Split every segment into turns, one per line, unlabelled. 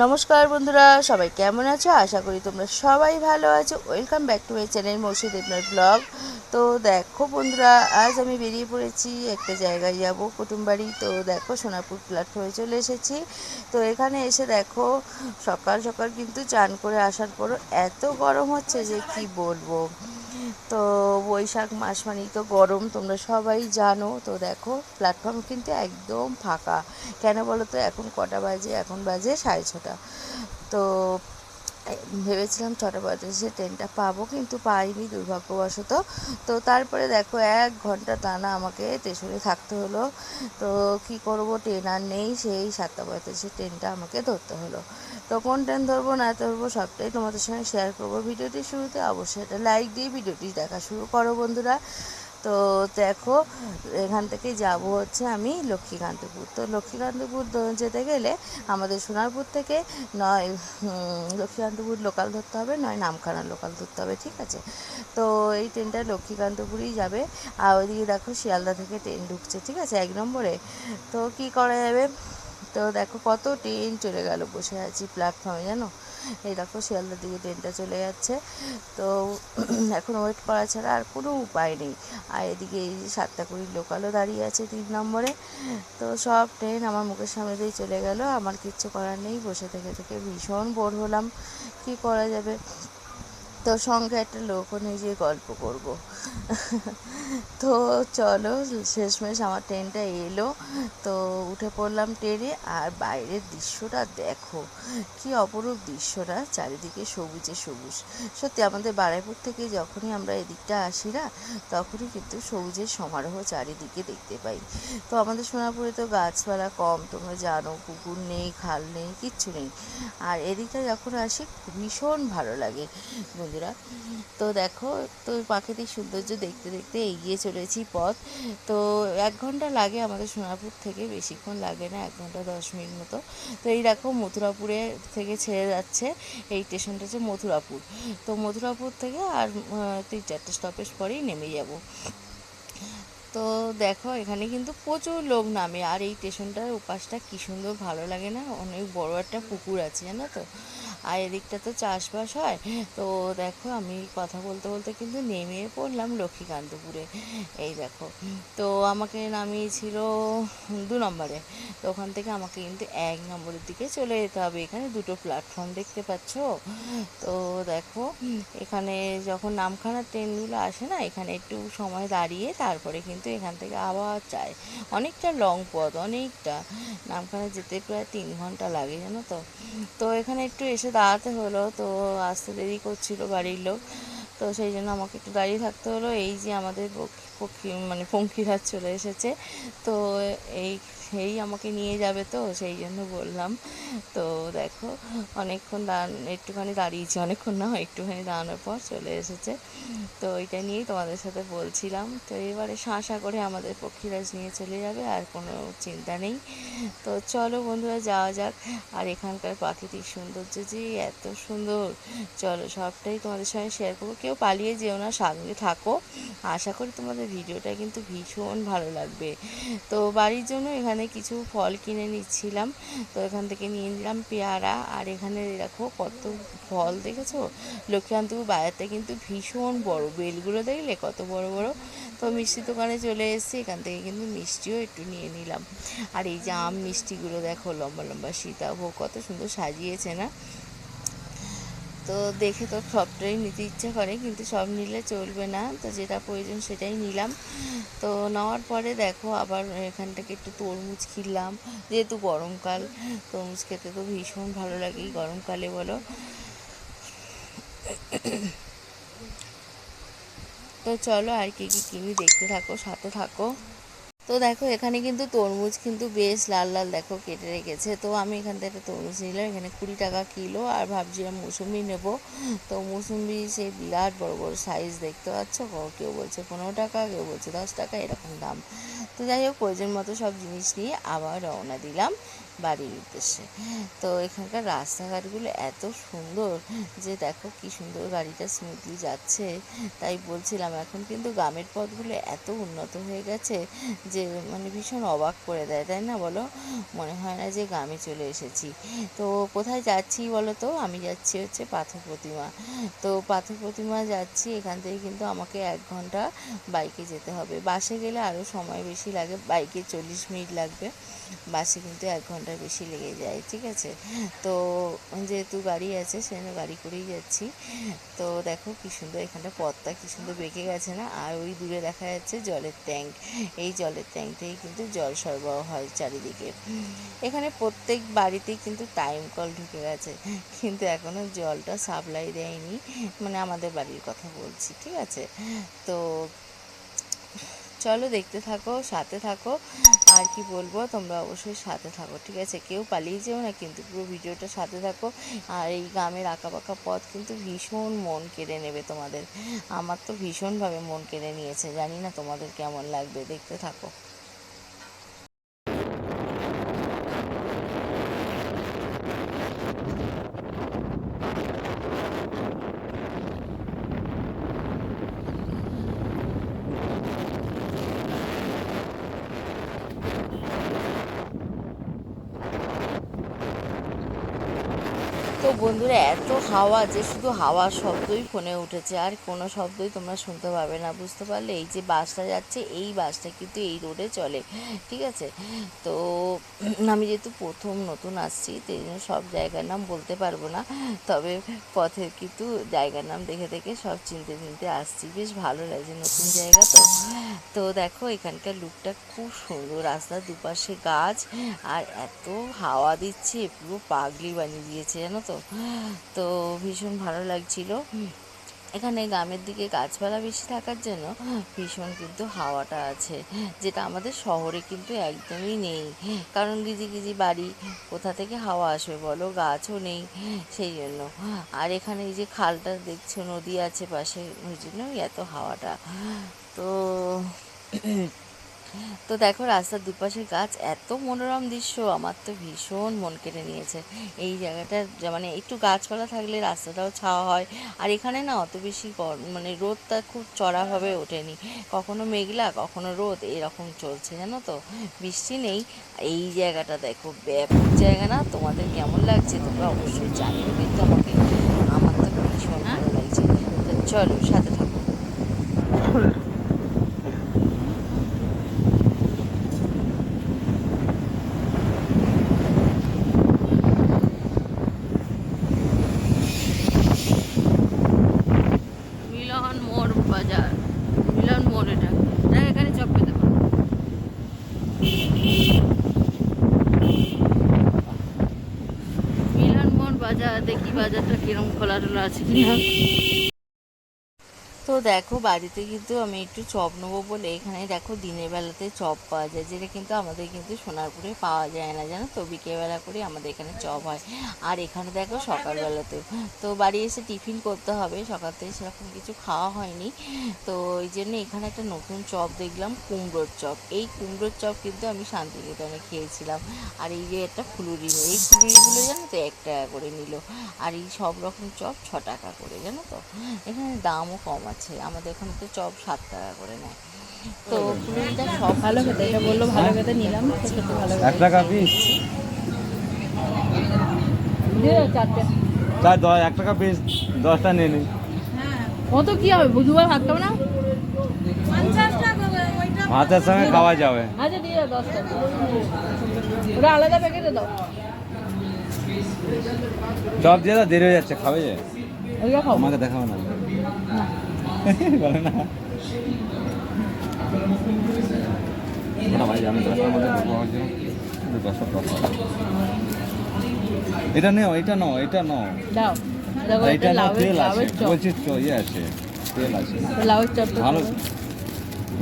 নমস্কার বন্ধুরা, সবাই কেমন আছো? আশা করি তোমরা সবাই ভালো আছো। Welcome back to my channel Mausud Debnath blog তো দেখো বন্ধুরা, আজ আমি বেরিয়ে পড়েছি একটা জায়গায় যাব, কুটুমবাড়ি। তো দেখো সোনাপুর প্ল্যাটফর্মে চলে এসেছি। তো এখানে এসে দেখো, সকাল সকাল কিন্তু চান করে আসার পরও এত গরম হচ্ছে যে কি বলব। তো বৈশাখ মাস মানেই তো গরম, তোমরা সবাই জানো। তো দেখো প্ল্যাটফর্ম কিন্তু একদম ফাঁকা। কেন বলো তো, এখন কটা বাজে? এখন বাজে সাড়ে ছটা। তো ভেবেছিলাম ছটা পঁয়তাল্লিশে ট্রেনটা পাবো, কিন্তু পাইনি, দুর্ভাগ্যবশত। তো তারপরে দেখো, এক ঘণ্টা টানা আমাকে স্টেশনে থাকতে হলো। তো কি করব ট্রেন আর নেই, সেই সাতটা পঁয়তাল্লিশে ট্রেনটা আমাকে ধরতে হলো। তো কোন ট্রেন ধরবো, না ধরবো, সবটাই তোমাদের সঙ্গে শেয়ার করব। ভিডিওটি শুরুতে অবশ্যই একটা লাইক দিয়ে ভিডিওটি দেখা শুরু করো বন্ধুরা। তো দেখো, এখান থেকে যাব হচ্ছে আমি লক্ষ্মীকান্তপুর। তো লক্ষ্মীকান্তপুর যেতে গেলে আমাদের সোনারপুর থেকে নয় লক্ষ্মীকান্তপুর লোকাল ধরতে হবে, নয়, নামখানা লোকাল ধরতে হবে, ঠিক আছে? তো এই ট্রেনটা লক্ষ্মীকান্তপুরই যাবে। আর ওইদিকে দেখো শিয়ালদা থেকে ট্রেন ঢুকছে, ঠিক আছে? এক নম্বরে। তো কি করা যাবে? তো দেখো কত ট্রেন চলে গেল বসে আছি প্ল্যাটফর্মে জানো? এই দেখো শিয়ালদার দিকে ট্রেনটা চলে যাচ্ছে। তো এখন ওয়েট করা ছাড়া আর কোনো উপায় নেই। আর এদিকে এই যে সাতটা কুড়ি লোকালও দাঁড়িয়ে আছে তিন নম্বরে। তো সব ট্রেন আমার মুখের সামনে দিয়ে চলে গেল। আমার কিচ্ছু করার নেই। বসে থেকে থেকে ভীষণ বোর হলাম। কি করা যাবে? তো সঙ্গে একটা লোকও নিয়ে যে গল্প করব। তো চলো, শেষমেশ আমার ট্রেনটা এলো। তো উঠে পড়লাম ট্রেনে আর বাইরের দৃশ্যটা দেখো। কি অপরূপ দৃশ্যটা, চারিদিকে সবুজে সবুজ। সত্যি আমাদের বারাইপুর থেকে যখনই আমরা এদিকটা আসি না, তখনই কিন্তু সবুজের সমারোহ চারিদিকে দেখতে পাই। তো আমাদের সোনাপুরে তো গাছপালা কম, তোমরা জানো, পুকুর নেই, খাল নেই, কিচ্ছু নেই। আর এদিকটা যখন আসি, ভীষণ ভালো লাগে। বন্ধুরা। তো দেখো, তো প্রাকৃতিক সৌন্দর্য দেখতে দেখতে এগিয়ে চলেছি পথ। তো এক ঘণ্টা লাগে আমাদের সোনারপুর থেকে, বেশিক্ষণ লাগে না, এক ঘণ্টা দশ মিনিট মতো। তো এই দেখো, মথুরাপুরে থেকে ছেড়ে যাচ্ছে এই স্টেশনটা হচ্ছে মথুরাপুর। তো মথুরাপুর থেকে আর তিন চারটে স্টপেজ পরেই নেমে যাব। তো দেখো, এখানে কিন্তু প্রচুর লোক নামে, আর এই স্টেশনটার উপাসটা কি সুন্দর ভালো লাগে না? অনেক বড় একটা পুকুর আছে, জানো তো? আর এদিকটা তো চাষবাস হয়। তো দেখো আমি কথা বলতে বলতে কিন্তু নেমে পড়লাম লক্ষ্মীকান্তপুরে। এই দেখো, তো আমাকে নামিয়েছিল দু নম্বরে। তো ওখান থেকে আমাকে কিন্তু এক নম্বরের দিকে চলে যেতে হবে। এখানে দুটো প্ল্যাটফর্ম দেখতে পাচ্ছ? তো দেখো, এখানে যখন নামখানার ট্রেনগুলো আসে না, এখানে একটু সময় দাঁড়িয়ে তারপরে কিন্তু এখান থেকে আবার যায়। অনেকটা লং পথ, অনেকটা। নামখানা যেতে প্রায় তিন ঘণ্টা লাগে, জানো তো? তো এখানে একটু এসে দাঁড়াতে হলো, তো আসতে দেরি করছিল বাড়ির লোক, তো সেই জন্য আমাকে একটু দাঁড়িয়ে থাকতে হলো। এই যে আমাদের পক্ষী মানে পঙ্খিরাজ চলে এসেছে, তো এই এই আমাকে নিয়ে যাবে তো, সেই জন্য বললাম। তো দেখো, অনেকক্ষণ দাঁড়, একটুখানি দাঁড়িয়েছি। অনেকক্ষণ না, একটুখানি দাঁড়ানোর পর চলে এসেছে। তো এটা নিয়েই তোমাদের সাথে বলছিলাম। তো এবারে শাঁসা করে আমাদের পক্ষীরাজ নিয়ে চলে যাবে, আর কোনো চিন্তা নেই। তো চলো বন্ধুরা, যাওয়া যাক। আর এখানকার প্রাকৃতিক সৌন্দর্য যে এত সুন্দর! চলো সবটাই তোমাদের সঙ্গে শেয়ার করব। কেউ পালিয়ে যেও না সঙ্গে থাকো। আশা করি তোমাদের ভিডিওটা কিন্তু ভীষণ ভালো লাগবে। তো বাড়ির জন্য এখানে কিছু ফল কিনে নিচ্ছিলাম। তো এখান থেকে নিয়ে নিলাম পেয়ারা। আর এখানে দেখো কত ফল, দেখেছ? লক্ষ্মীকান্তপুর বাজারটা কিন্তু ভীষণ বড়। বেলগুলো দেখলে কত বড় বড়। তো মিষ্টি দোকানে চলে এসেছি। এখান থেকে কিন্তু মিষ্টিও একটু নিয়ে নিলাম। আর এই যে আম মিষ্টিগুলো দেখো, লম্বা লম্বা সীতাভোগ, কত সুন্দর সাজিয়েছে না? তো দেখে তো সবটাই নিতে ইচ্ছে করে, কিন্তু সব নিলে চলবে না। তো যেটা প্রয়োজন সেটাই নিলাম। তো নেওয়ার পরে দেখো আবার এখান থেকে একটু তরমুজ কিনলাম, যেহেতু গরমকাল। তরমুজ খেতে তো ভীষণ ভালো লাগে গরমকালে, বলো। তো চলো আর কি কি কিনি, দেখতে থাকো, সাথে থাকো। তো দেখো, এখানে কিন্তু তরমুজ কিন্তু বেশ লাল লাল দেখো কেটে রেখেছে। তো আমি এখান থেকে একটা তরমুজ নিলাম। এখানে কুড়ি টাকা কিলো আর ভাবছিলাম মৌসুমি নেব। তো মৌসুমি সেই বিরাট বড় বড় সাইজ দেখতে পাচ্ছ। কেউ বলছে পনেরো টাকা, কেউ বলছে দশ টাকা, এরকম দাম। তো যাই হোক, প্রয়োজন মতো সব জিনিস নিয়ে আবার রওনা দিলাম। বাড়ির উদ্দেশ্যে। তো এখানকার রাস্তাঘাটগুলো এত সুন্দর যে দেখো কি সুন্দর গাড়িটা স্মুথলি যাচ্ছে। তাই বলছিলাম, এখন কিন্তু গ্রামের পথগুলো এত উন্নত হয়ে গেছে যে মানে ভীষণ অবাক করে দেয়, তাই না বলো? মনে হয় না যে গ্রামে চলে এসেছি। তো কোথায় যাচ্ছি বলো তো? আমি যাচ্ছি হচ্ছে পাথর প্রতিমা। তো পাথর প্রতিমা যাচ্ছি, এখান থেকে কিন্তু আমাকে এক ঘণ্টা বাইকে যেতে হবে। বাসে গেলে আরও সময় বেশি লাগে বাইকে চল্লিশ মিনিট লাগবে। বাসে কিন্তু এক ঘণ্টার বেশি লেগে যায়, ঠিক আছে? তো যেহেতু গাড়ি আছে, সেজন্য গাড়ি করেই যাচ্ছি। তো দেখো কি সুন্দর এখানটা পথটা কি সুন্দর বেঁকে গেছে না? আর ওই দূরে দেখা যাচ্ছে জলের ট্যাঙ্ক। এই জলের ট্যাঙ্ক থেকে কিন্তু জল সরবরাহ হয় চারিদিকে। এখানে প্রত্যেক বাড়িতেই কিন্তু টাইম কল ঢুকে গেছে। কিন্তু এখনও জলটা সাপ্লাই দেয়নি। মানে আমাদের বাড়ির কথা বলছি, ঠিক আছে? তো চলো দেখতে থাকো, সাথে থাকো। আর কি বলব, তোমরা অবশ্যই সাথে থাকো, ঠিক আছে? কেউ পালিয়ে যেও না, কিন্তু পুরো ভিডিওটা সাথে থাকো। আর এই গ্রামের আঁকাবাঁকা পথ কিন্তু ভীষণ মন কেড়ে নেবে তোমাদের। আমার তো ভীষণভাবে মন কেড়ে নিয়েছে, জানি না তোমাদের কেমন লাগবে, দেখতে থাকো। তো বন্ধুরা, এত হাওয়া যে শুধু হাওয়ার শব্দই ফোনে উঠেছে, আর কোনো শব্দই তোমরা শুনতে পাবে না, বুঝতে পারলে? এই যে বাসটা যাচ্ছে, এই বাসটা কিন্তু এই রোডে চলে, ঠিক আছে? তো আমি যেহেতু প্রথম নতুন আসছি তো এই জন্য সব জায়গার নাম বলতে পারব না, তবে পথের কিন্তু জায়গার নাম দেখে দেখে সব চিনতে চিনতে আসছি। বেশ ভালো লাগছে নতুন জায়গা তো। তো দেখো, এখানকার লুকটা খুব সুন্দর, রাস্তার দুপাশে গাছ, আর এত হাওয়া দিচ্ছে, পুরো পাগলি বানিয়ে দিয়েছে, জানো তো? তো তো ভীষণ ভালো লাগছিল। এখানে গ্রামের দিকে গাছপালা বেশি থাকার জন্য ভীষণ কিন্তু হাওয়াটা আছে যেটা আমাদের শহরে কিন্তু একদমই নেই। কারণ গিজি গিজি বাড়ি কোথা থেকে হাওয়া আসবে বলো? গাছও নেই সেই জন্য। আর এখানে এই যে খালটা দেখছ নদী আছে পাশে ওই জন্যই এত হাওয়াটা। তো তো দেখো রাস্তার দুপাশে গাছ এত মনোরম দৃশ্য আমার তো ভীষণ মন কেটে নিয়েছে। এই জায়গাটা মানে একটু গাছপালা থাকলে রাস্তাটাও ছাওয়া হয়। আর এখানে না অত বেশি মানে রোদটা খুব চড়াভাবে ওঠেনি। কখনো মেঘলা কখনো রোদ এরকম চলছে জানো তো? বৃষ্টি নেই। এই জায়গাটা দেখো ব্যাপক জায়গা না? তোমাদের কেমন লাগছে তোমরা অবশ্যই জানিও কিন্তু আমাকে। আমার তো ভীষণ ভালো লাগছে। তো চলো সাথে থাকো মিলন মোড় বাজার মিলন মোড় এটা দেখ এখানে চপ পেতে পারো মিলন মোড় বাজার দেখি বাজারটা কিরম খোলা আছে কিনা তো দেখো, বাড়িতে কিন্তু আমি একটু চপ নেব বলে এখানে দেখো দিনের বেলাতে চপ পাওয়া যায়। যেটা কিন্তু আমাদের কিন্তু সোনারপুরে পাওয়া যায় না, জানো তো? বিকেলবেলা করে আমাদের এখানে চপ হয়। আর এখানে দেখো সকালবেলাতেও। তো বাড়ি এসে টিফিন করতে হবে। সকাল থেকে সেরকম কিছু খাওয়া হয়নি। তো ওই জন্য এখানে একটা নতুন চপ দেখলাম, কুমড়োর চপ। এই কুমড়োর চপ কিন্তু আমি শান্তিনিকেতনে খেয়েছিলাম। আর এই যে একটা ফুলুরি এই ফুলুরিগুলো জানো তো এক টাকা করে নিল। আর এই সব রকম চপ ছ টাকা করে, জানো তো? এখানে দামও কম আছে। আমাদের এখানে তো চপ সাত টাকা করে নেয়। তো ফুলুরিটা সব
ভালো খেতে এটা বলল ভালো খেতে নিলাম খেতে ভালো
এক টাকা পিস চার দশ এক টাকা পিস দশটা নিয়ে নিই
কত কি হবে বুধবার ভাত খাবে না?
ভাতের সঙ্গে খাওয়া যাবে।
আচ্ছা দিয়ে দশটা ওটা আলাদা প্যাকেটে দাও।
চপ দিয়ে দাও দেরি হয়ে যাচ্ছে খাবে যে। আমাকে দেখাও না। দশটা দশটা। এটা নেও এটা নাও এটা নাও।
দাও। দেখো
এটা নাও তেল আছে। বলছি ইয়ে আছে তেল আছে। ভালো।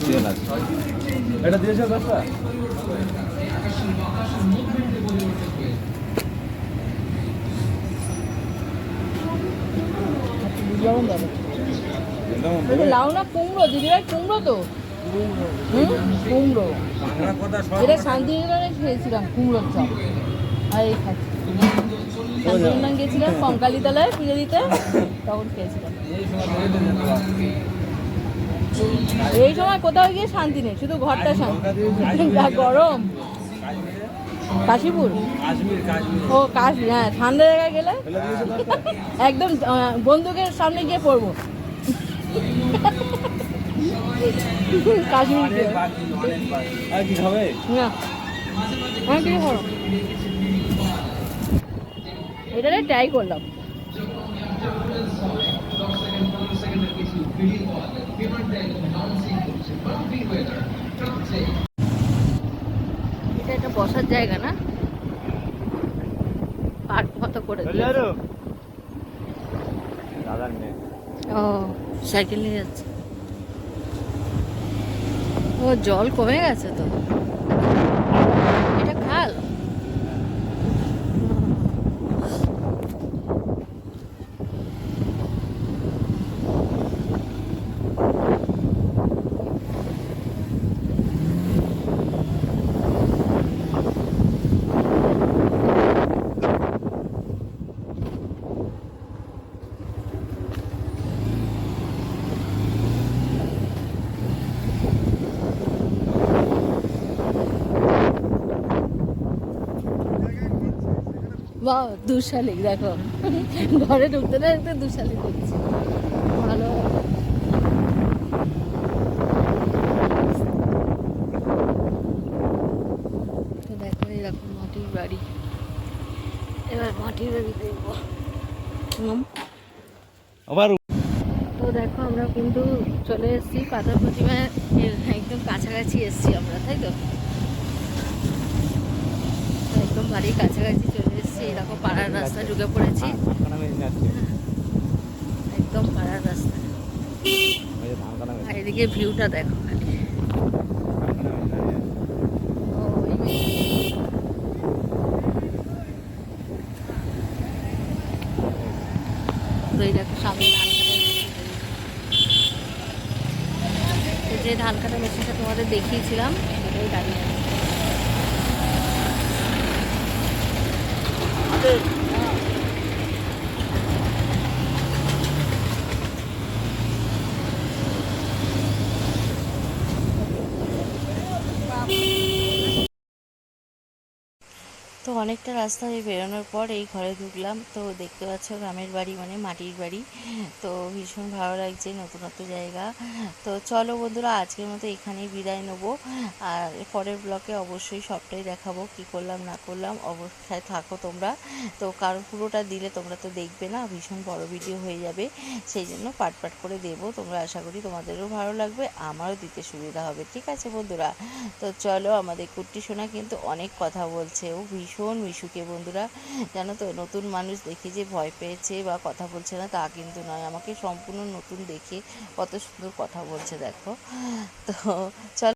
তেল আছে। এটা দিয়েছ দশটা
লবণ দাও
একদম
এটা লাউ না কুমড়ো? দিদিভাই কুমড়ো তো? হুম? কুমড়ো।
এটা শান্তিনিকেতনে খেয়েছিলাম কুমড়োর চপ। আর এই খাচ্ছি। শান্তিনিকেতন গেছিলাম কঙ্কালীতলায় পুজো দিতে তখন খেয়েছিলাম। এই সময় কোথাও গিয়ে শান্তি নেই শুধু ঘরটা শান্তি। যা গরম। কাশীপুর? ও কাশ্মীর হ্যাঁ ঠান্ডা জায়গায় গেলে একদম বন্দুকের সামনে গিয়ে পড়ব। কাশ্মীর
আর কি খাবে?
না। আমি কিছু করো এটারে ট্রাই করলাম। এটা একটা বসার জায়গা না? পার্ক মতো করে।
দাদার মেয়ে।
ও সাইকেল নিয়ে যাচ্ছে। ও জল কমে গেছে তো এটা খাল বা দুশালিক দেখো। ঘরে ঢুকতে না ঢুকতে দুশালিক দেখছি ভালো। তো দেখো এরকম মাটির বাড়ি। এবার মাটির বাড়ি দেখব।
আবার
তো দেখো আমরা কিন্তু চলে এসেছি পাথর প্রতিমার এর একদম কাছাকাছি এসেছি আমরা তাই তো? একদম বাড়ির কাছাকাছি চলে এসেছি। এরকম পাড়ার রাস্তা ঢুকে পড়েছি। একদম পাড়ার রাস্তা এদিকে ভিউটা দেখো। যে ধান কাটা মেশিনটা তোমাদের দেখিয়েছিলাম সেটাই দাঁড়িয়ে আছে অনেকটা রাস্তা হয়ে বেরোনোর পর এই ঘরে ঢুকলাম। তো দেখতে পাচ্ছ গ্রামের বাড়ি মানে মাটির বাড়ি। তো ভীষণ ভালো লাগছে, নতুনত্ব জায়গা। তো চলো বন্ধুরা, আজকের মতো এখানেই বিদায় নেব। আর পরের ব্লকে অবশ্যই সবটাই দেখাবো, কি করলাম, না করলাম। অবস্থায় থাকো তোমরা। তো কারও পুরোটা দিলে তোমরা তো দেখবে না, ভীষণ বড় ভিডিও হয়ে যাবে। সেই জন্য পাট পাট করে দেবো। তোমরা আশা করি তোমাদেরও ভালো লাগবে, আমারও দিতে সুবিধা হবে। ঠিক আছে বন্ধুরা? তো চলো আমাদের কুট্টি সোনা কিন্তু অনেক কথা বলছে। ও ভীষণ মিশুকে বন্ধুরা? জানো তো, নতুন মানুষ দেখে যে ভয় পেয়েছে বা কথা বলছে না তা কিন্তু নয়। আমাকে সম্পূর্ণ নতুন দেখে কত সুন্দর কথা বলছে, দেখো। তো চলো